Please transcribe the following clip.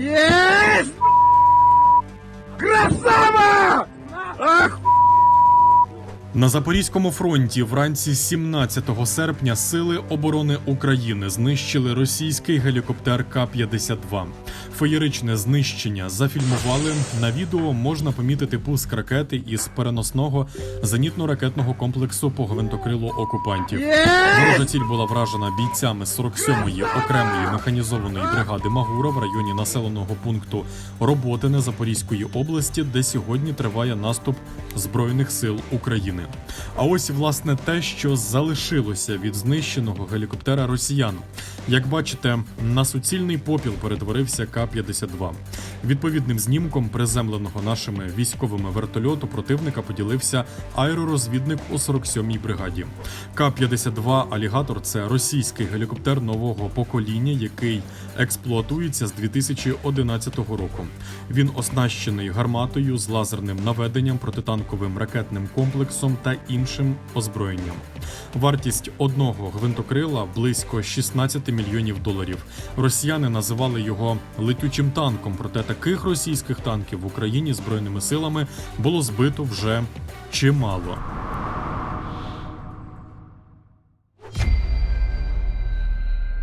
Yeah! На Запорізькому фронті вранці 17 серпня сили оборони України знищили російський гелікоптер К-52. Феєричне знищення зафільмували. На відео можна помітити пуск ракети із переносного зенітно-ракетного комплексу по гвинтокрилу окупантів. Ворожа ціль була вражена бійцями 47-ї окремої механізованої бригади Магура в районі населеного пункту Роботине Запорізької області, де сьогодні триває наступ Збройних сил України. А ось власне те, що залишилося від знищеного гелікоптера росіян. Як бачите, на суцільний попіл перетворився К-52. Відповідним знімком приземленого нашими військовими вертольоту противника поділився аеророзвідник у 47-й бригаді. К-52 Алігатор це російський гелікоптер нового покоління, який експлуатується з 2011 року. Він оснащений гарматою з лазерним наведенням, протитанковим ракетним комплексом та іншим озброєнням. Вартість одного гвинтокрила близько 16 мільйонів доларів. Росіяни називали його летючим танком, проте таких російських танків в Україні збройними силами було збито вже чимало.